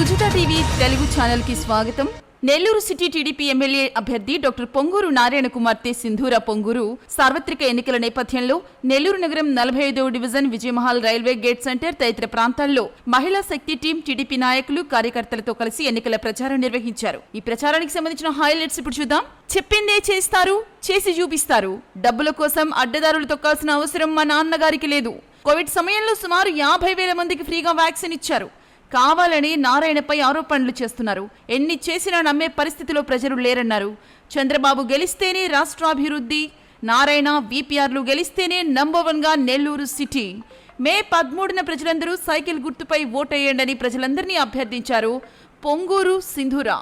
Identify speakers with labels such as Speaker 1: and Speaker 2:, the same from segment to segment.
Speaker 1: Sujitha TV Telugu ఛానల్కి స్వాగతం. Nellore city TDP MLA అభ్యర్థి డాక్టర్ పొంగూరు నారాయణ కుమార్తె సింధూర పొంగూరు సార్వత్రిక ఎన్నికల నేపథ్యంలో నెల్లూరు నగరం నలభై ఐదవ division Vijayamahal railway gate centre తదితర ప్రాంతాల్లో మహిళా శక్తి టీం టీడీపీ నాయకులు కార్యకర్తలతో కలిసి ఎన్నికల ప్రచారం నిర్వహించారు. ఈ ప్రచారానికి సంబంధించిన హైలైట్స్ ఇప్పుడు చూద్దాం. చెప్పిందే చేస్తారు చేసి చూపిస్తారు. డబ్బుల కోసం అడ్డదారులు తొక్కాల్సిన అవసరం మా నాన్నగారికి లేదు. కోవిడ్ సమయంలో సుమారు యాభై వేల మందికి ఫ్రీగా వ్యాక్సిన్ ఇచ్చారు. కావాలని నారాయణపై ఆరోపణలు చేస్తున్నారు. ఎన్ని చేసినా నమ్మే పరిస్థితిలో ప్రజలు లేరన్నారు. చంద్రబాబు గెలిస్తేనే రాష్ట్రాభివృద్ధి నారాయణ విపిఆర్లు గెలిస్తేనే నంబర్ వన్గా నెల్లూరు సిటీ. మే పదమూడున ప్రజలందరూ సైకిల్ గుర్తుపై ఓటేయండని ప్రజలందరినీ అభ్యర్థించారు పొంగూరు సింధూరా.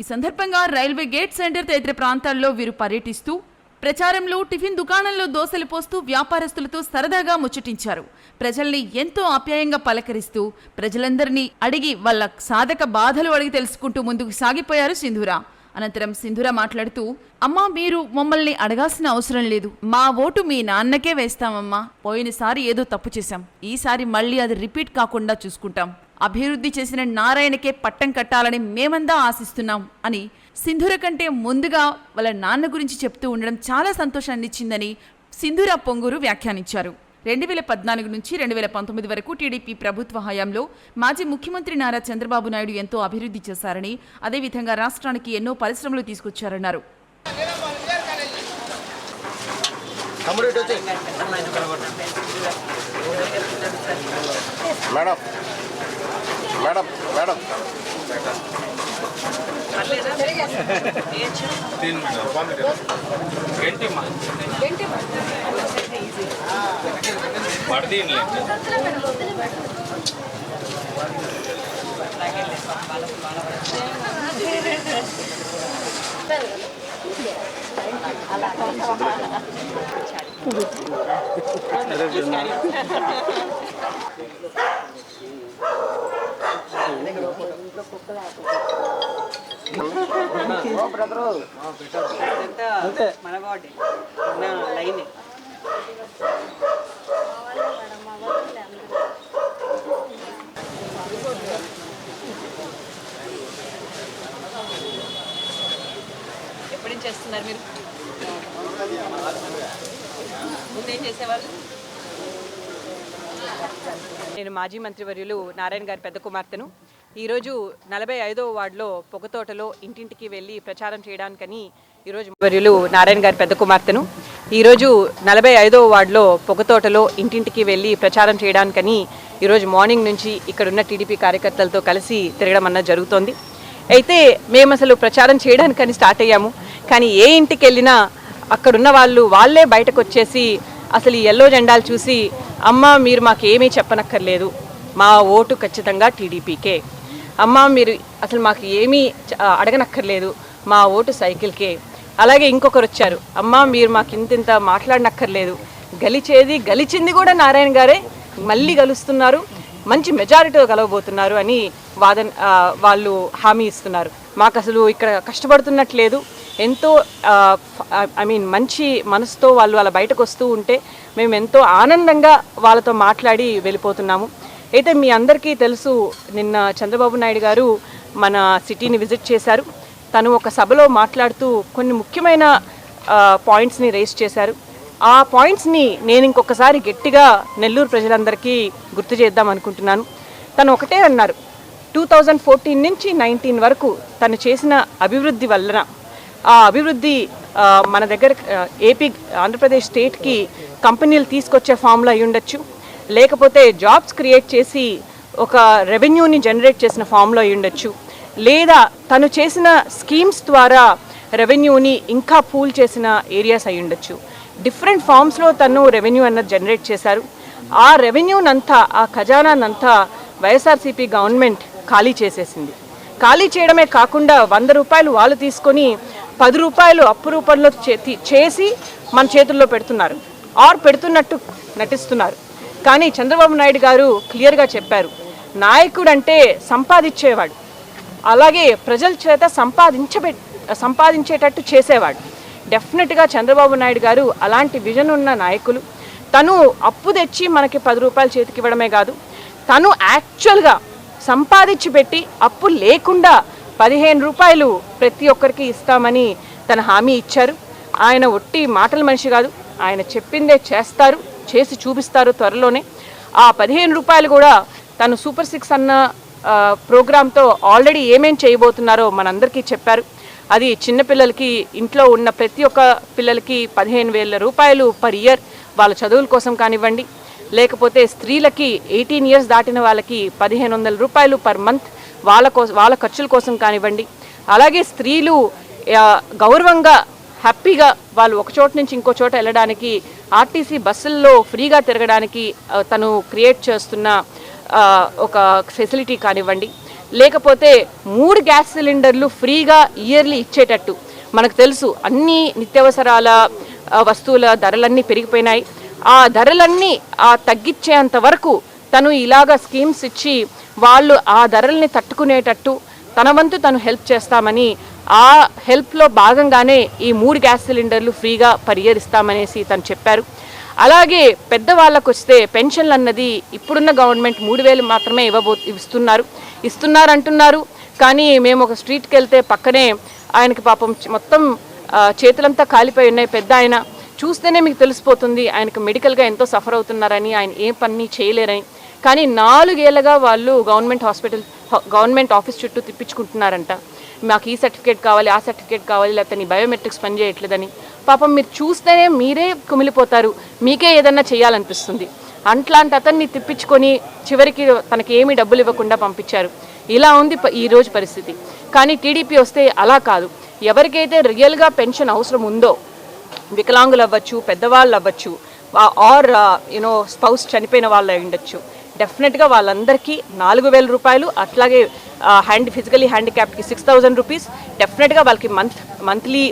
Speaker 1: ఈ సందర్భంగా రైల్వే గేట్ సెంటర్ తదితర ప్రాంతాల్లో వీరు పర్యటిస్తూ ప్రచారంలో టిఫిన్ దుకాణంలో దోశలు పోస్తూ వ్యాపారస్తులతో సరదాగా ముచ్చటించారు. ప్రజల్ని ఎంతో ఆప్యాయంగా పలకరిస్తూ ప్రజలందరినీ అడిగి వాళ్ళ సాధక బాధలు అడిగి తెలుసుకుంటూ ముందుకు సాగిపోయారు సింధూరా. అనంతరం సింధుర మాట్లాడుతూ అమ్మా మీరు మమ్మల్ని అడగాల్సిన అవసరం లేదు. మా ఓటు మీ నాన్నకే వేస్తామమ్మా. పోయినసారి ఏదో తప్పు చేశాం. ఈసారి మళ్ళీ అది రిపీట్ కాకుండా చూసుకుంటాం. అభివృద్ధి చేసిన నారాయణకే పట్టం కట్టాలని మేమందా ఆశిస్తున్నాం అని సింధుర కంటే ముందుగా వాళ్ళ నాన్న గురించి చెప్తూ ఉండడం చాలా సంతోషాన్ని ఇచ్చిందని సింధుర పొంగూరు వ్యాఖ్యానించారు. రెండు వేల పద్నాలుగు నుంచి రెండు వేల పంతొమ్మిది వరకు టీడీపీ ప్రభుత్వ హయాంలో మాజీ ముఖ్యమంత్రి నారా చంద్రబాబు నాయుడు ఎంతో అభివృద్ధి చేశారని అదేవిధంగా రాష్ట్రానికి ఎన్నో పరిశ్రమలు తీసుకొచ్చారన్నారు.
Speaker 2: Madam madam madam. వచ్చి మేడం మేడం మేడం
Speaker 3: ఇదంతా మనవాడి ఉన్న లైన్ ఎప్పటి నుంచి చేస్తున్నారు మీరు? ముందేం చేసేవాళ్ళు? నేను మాజీ మంత్రివర్యులు నారాయణ గారి పెద్ద కుమార్తెను. ఈరోజు నలభై ఐదవ వార్డులో పొగతోటలో ఇంటింటికి వెళ్ళి ప్రచారం చేయడానికని ఈరోజు వర్యులు నారాయణ గారి పెద్ద కుమార్తెను. ఈరోజు నలభై ఐదవ వార్డులో పొగతోటలో ఇంటింటికి వెళ్ళి ప్రచారం చేయడానికని ఈరోజు మార్నింగ్ నుంచి ఇక్కడున్న టీడీపీ కార్యకర్తలతో కలిసి తిరగడం అన్నది జరుగుతోంది. అయితే మేము అసలు ప్రచారం చేయడానికని స్టార్ట్ అయ్యాము. కానీ ఏ ఇంటికి వెళ్ళినా అక్కడున్న వాళ్ళు వాళ్ళే బయటకు వచ్చేసి అసలు ఈ ఎల్లో జెండాలు చూసి అమ్మ మీరు మాకేమీ చెప్పనక్కర్లేదు. మా ఓటు ఖచ్చితంగా టీడీపీకే. అమ్మ మీరు అసలు మాకు ఏమీ అడగనక్కర్లేదు. మా ఓటు సైకిల్కే. అలాగే ఇంకొకరు వచ్చారు. అమ్మ మీరు మాకు ఇంత ఇంత మాట్లాడనక్కర్లేదు. గలిచేది గలిచింది కూడా నారాయణ గారే. మళ్ళీ గలుస్తున్నారు. మంచి మెజారిటీతో కలవబోతున్నారు అని వాదన వాళ్ళు హామీ ఇస్తున్నారు. మాకు అసలు ఇక్కడ కష్టపడుతున్నట్లేదు. ఎంతో ఐ మీన్ మంచి మనసుతో వాళ్ళు అలా బయటకు వస్తూ ఉంటే మేము ఎంతో ఆనందంగా వాళ్ళతో మాట్లాడి వెళ్ళిపోతున్నాము. అయితే మీ అందరికీ తెలుసు నిన్న చంద్రబాబు నాయుడు గారు మన సిటీని విజిట్ చేశారు. తను ఒక సభలో మాట్లాడుతూ కొన్ని ముఖ్యమైన పాయింట్స్ని రేస్ చేశారు. ఆ పాయింట్స్ని నేను ఇంకొకసారి గట్టిగా నెల్లూరు ప్రజలందరికీ గుర్తు చేద్దాం అనుకుంటున్నాను. తను ఒకటే అన్నారు టూ థౌజండ్ ఫోర్టీన్ నుంచి నైన్టీన్ వరకు తను చేసిన అభివృద్ధి వలన ఆ అభివృద్ధి మన దగ్గర ఏపీ ఆంధ్రప్రదేశ్ స్టేట్కి కంపెనీలు తీసుకొచ్చే ఫామ్లో అయి ఉండొచ్చు లేకపోతే జాబ్స్ క్రియేట్ చేసి ఒక రెవెన్యూని జనరేట్ చేసిన ఫామ్లో అయి ఉండొచ్చు లేదా తను చేసిన స్కీమ్స్ ద్వారా రెవెన్యూని ఇంకా పూల్ చేసిన ఏరియాస్ అయి ఉండొచ్చు డిఫరెంట్ ఫామ్స్లో తను రెవెన్యూ అన్నది జనరేట్ చేశారు. ఆ రెవెన్యూనంతా ఆ ఖజానానంతా వైఎస్ఆర్సీపీ గవర్నమెంట్ ఖాళీ చేసేసింది. ఖాళీ చేయడమే కాకుండా వంద రూపాయలు వాళ్ళు తీసుకొని పది రూపాయలు అప్పు రూపంలో చేసి మన చేతుల్లో పెడుతున్నారు. ఆర్ పెడుతున్నట్టు నటిస్తున్నారు. కానీ చంద్రబాబు నాయుడు గారు క్లియర్గా చెప్పారు. నాయకుడు అంటే సంపాదించేవాడు. అలాగే ప్రజల చేత సంపాదించబె సంపాదించేటట్టు చేసేవాడు. డెఫినెట్గా చంద్రబాబు నాయుడు గారు అలాంటి విజన్ ఉన్న నాయకులు. తను అప్పు తెచ్చి మనకి పది రూపాయలు చేతికి ఇవ్వడమే కాదు. తను యాక్చువల్గా సంపాదించి పెట్టి అప్పు లేకుండా పదిహేను రూపాయలు ప్రతి ఒక్కరికి ఇస్తామని తన హామీ ఇచ్చారు. ఆయన ఒట్టి మాటల మనిషి కాదు. ఆయన చెప్పిందే చేస్తారు. చేసి చూపిస్తారు త్వరలోనే. ఆ పదిహేను రూపాయలు కూడా తను సూపర్ సిక్స్ అన్న ప్రోగ్రాంతో ఆల్రెడీ ఏమేం చేయబోతున్నారో మనందరికీ చెప్పారు. అది చిన్నపిల్లలకి ఇంట్లో ఉన్న ప్రతి ఒక్క పిల్లలకి పదిహేను వేల రూపాయలు పర్ ఇయర్ వాళ్ళ చదువుల కోసం కానివ్వండి లేకపోతే స్త్రీలకి ఎయిటీన్ ఇయర్స్ దాటిన వాళ్ళకి పదిహేను వందల రూపాయలు పర్ మంత్ వాళ్ళ కోసం వాళ్ళ ఖర్చుల కోసం కానివ్వండి. అలాగే స్త్రీలు గౌరవంగా హ్యాపీగా వాళ్ళు ఒక చోట నుంచి ఇంకో చోట వెళ్ళడానికి ఆర్టీసీ బస్సుల్లో ఫ్రీగా తిరగడానికి తను క్రియేట్ చేస్తున్న ఒక ఫెసిలిటీ కానివ్వండి. లేకపోతే మూడు గ్యాస్ సిలిండర్లు ఫ్రీగా ఇయర్లీ ఇచ్చేటట్టు. మనకు తెలుసు అన్ని నిత్యావసరాల వస్తువుల ధరలన్నీ పెరిగిపోయినాయి. ఆ ధరలన్నీ ఆ తగ్గించేంత వరకు తను ఇలాగ స్కీమ్స్ ఇచ్చి వాళ్ళు ఆ ధరల్ని తట్టుకునేటట్టు తన వంతు తను హెల్ప్ చేస్తామని ఆ హెల్ప్లో భాగంగానే ఈ మూడు గ్యాస్ సిలిండర్లు ఫ్రీగా పరిహరిస్తామనేసి తను చెప్పారు. అలాగే పెద్దవాళ్ళకు వస్తే పెన్షన్లు అన్నది ఇప్పుడున్న గవర్నమెంట్ మూడు వేలు మాత్రమే ఇవ్వబో ఇస్తున్నారు. ఇస్తున్నారు అంటున్నారు కానీ మేము ఒక స్ట్రీట్కి వెళ్తే పక్కనే ఆయనకి పాపం మొత్తం చేతులంతా కాలిపోయి ఉన్నాయి. పెద్ద ఆయన చూస్తేనే మీకు తెలిసిపోతుంది. ఆయనకు మెడికల్గా ఎంతో సఫర్ అవుతున్నారని ఆయన ఏ పని చేయలేరని. కానీ నాలుగేళ్ళగా వాళ్ళు గవర్నమెంట్ హాస్పిటల్ గవర్నమెంట్ ఆఫీస్ చుట్టూ తిప్పించుకుంటున్నారంట. మాకు ఈ సర్టిఫికేట్ కావాలి ఆ సర్టిఫికేట్ కావాలి లేకపోతే నీ బయోమెట్రిక్స్ పనిచేయట్లేదని. పాపం మీరు చూస్తేనే మీరే కుమిలిపోతారు. మీకే ఏదన్నా చేయాలనిపిస్తుంది. అట్లాంటి అతన్ని తిప్పించుకొని చివరికి తనకి ఏమీ డబ్బులు ఇవ్వకుండా పంపించారు. ఇలా ఉంది ప- ఈ రోజు పరిస్థితి. కానీ టీడీపీ వస్తే అలా కాదు. ఎవరికైతే రియల్గా పెన్షన్ అవసరం ఉందో వికలాంగులు అవ్వచ్చు పెద్దవాళ్ళు అవ్వచ్చు ఆర్ యూనో స్పౌస్ చనిపోయిన వాళ్ళు అయి ఉండొచ్చు. డెఫినెట్గా వాళ్ళందరికీ నాలుగు వేల రూపాయలు అట్లాగే హ్యాండ్ ఫిజికలీ హ్యాండిక్యాప్కి సిక్స్ థౌజండ్ రూపీస్ డెఫినెట్గా వాళ్ళకి మంత్ మంత్లీ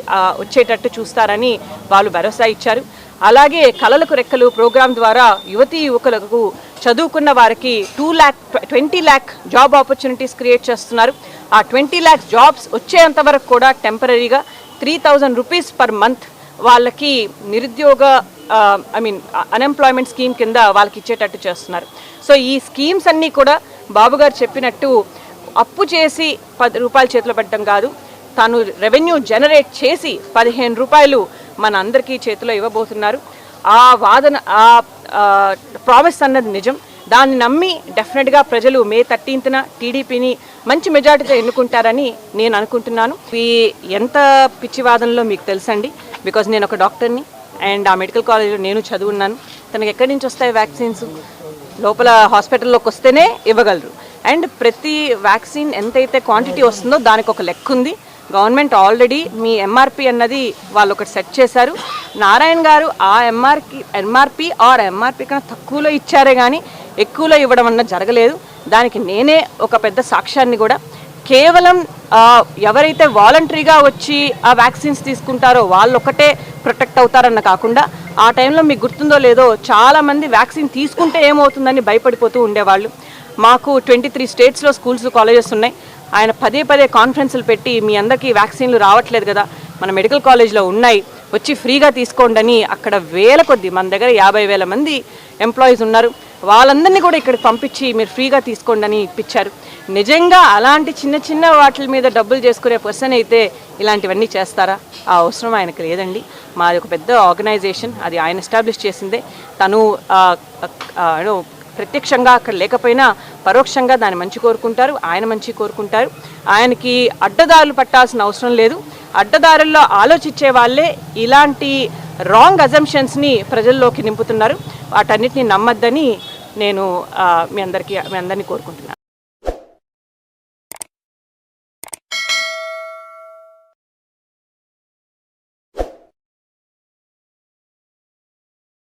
Speaker 3: వచ్చేటట్టు చూస్తారని వాళ్ళు భరోసా ఇచ్చారు. అలాగే కళలకు రెక్కలు ప్రోగ్రాం ద్వారా యువతీ యువకులకు చదువుకున్న వారికి two lakh twenty lakh job opportunities create చేస్తున్నారు. ఆ ట్వంటీ ల్యాక్స్ జాబ్స్ వచ్చేంత వరకు కూడా టెంపరీగా three thousand rupees per month వాళ్ళకి నిరుద్యోగ ఐ మీన్ అన్ఎంప్లాయ్మెంట్ స్కీమ్ కింద వాళ్ళకి ఇచ్చేటట్టు చేస్తున్నారు. సో ఈ స్కీమ్స్ అన్నీ కూడా బాబు గారు చెప్పినట్టు అప్పు చేసి పది రూపాయలు చేతిలో పెట్టడం కాదు. తను రెవెన్యూ జనరేట్ చేసి పదిహేను రూపాయలు మన అందరికీ చేతిలో ఇవ్వబోతున్నారు. ఆ వాదన ఆ ప్రామిస్ అన్నది నిజం. దాన్ని నమ్మి డెఫినెట్గా ప్రజలు మే థర్టీన్త్న టీడీపీని మంచి మెజార్టీతో ఎన్నుకుంటారని నేను అనుకుంటున్నాను. ఈ ఎంత పిచ్చి వాదనలో మీకు తెలుసండి? బికాజ్ నేను ఒక డాక్టర్ని. అండ్ ఆ మెడికల్ కాలేజ్లో నేను చదువున్నాను. తనకి ఎక్కడి నుంచి వస్తాయి వ్యాక్సిన్స్? లోపల హాస్పిటల్లోకి వస్తేనే ఇవ్వగలరు. అండ్ ప్రతి వ్యాక్సిన్ ఎంతైతే క్వాంటిటీ వస్తుందో దానికి ఒక లెక్క ఉంది. గవర్నమెంట్ ఆల్రెడీ మీ ఎంఆర్పి అన్నది వాళ్ళు ఒకటి సెట్ చేశారు. నారాయణ గారు ఆ ఎంఆర్కి ఎంఆర్పి ఆర్ ఎంఆర్పి కన్నా తక్కువలో ఇచ్చారే కానీ ఎక్కువలో ఇవ్వడం అన్న జరగలేదు. దానికి నేనే ఒక పెద్ద సాక్ష్యాన్ని కూడా. కేవలం ఎవరైతే వాలంటరీగా వచ్చి ఆ వ్యాక్సిన్స్ తీసుకుంటారో వాళ్ళొక్కటే ప్రొటెక్ట్ అవుతారన్న కాకుండా ఆ టైంలో మీకు గుర్తుందో లేదో చాలామంది వ్యాక్సిన్ తీసుకుంటే ఏమవుతుందని భయపడిపోతూ ఉండేవాళ్ళు. మాకు ట్వంటీ త్రీ స్టేట్స్లో స్కూల్స్ కాలేజెస్ ఉన్నాయి. ఆయన పదే పదే కాన్ఫరెన్స్లు పెట్టి మీ అందరికీ వ్యాక్సిన్లు రావట్లేదు కదా మన మెడికల్ కాలేజ్లో ఉన్నాయి. వచ్చి ఫ్రీగా తీసుకోండి అని అక్కడ వేల కొద్ది మన దగ్గర యాభై వేల మంది ఎంప్లాయీస్ ఉన్నారు. వాళ్ళందరినీ కూడా ఇక్కడికి పంపించి మీరు ఫ్రీగా తీసుకోండి అని ఇప్పించారు. నిజంగా అలాంటి చిన్న చిన్న వాటి మీద డబ్బులు చేసుకునే పర్సన్ అయితే ఇలాంటివన్నీ చేస్తారా? ఆ అవసరం ఆయనకు లేదండి. మాది ఒక పెద్ద ఆర్గనైజేషన్. అది ఆయన ఎస్టాబ్లిష్ చేసిందే. తను ప్రత్యక్షంగా అక్కడ లేకపోయినా పరోక్షంగా దాన్ని మంచి కోరుకుంటారు. ఆయన మంచి కోరుకుంటారు. ఆయనకి అడ్డదారులు పట్టాల్సిన అవసరం లేదు. అడ్డదారుల్లో ఆలోచించే వాళ్ళే ఇలాంటి రాంగ్ అజంప్షన్స్ని ప్రజల్లోకి నింపుతున్నారు. వాటన్నిటిని నమ్మద్దని నేను మీ అందరికీ మీ అందరినీ కోరుకుంటున్నాను.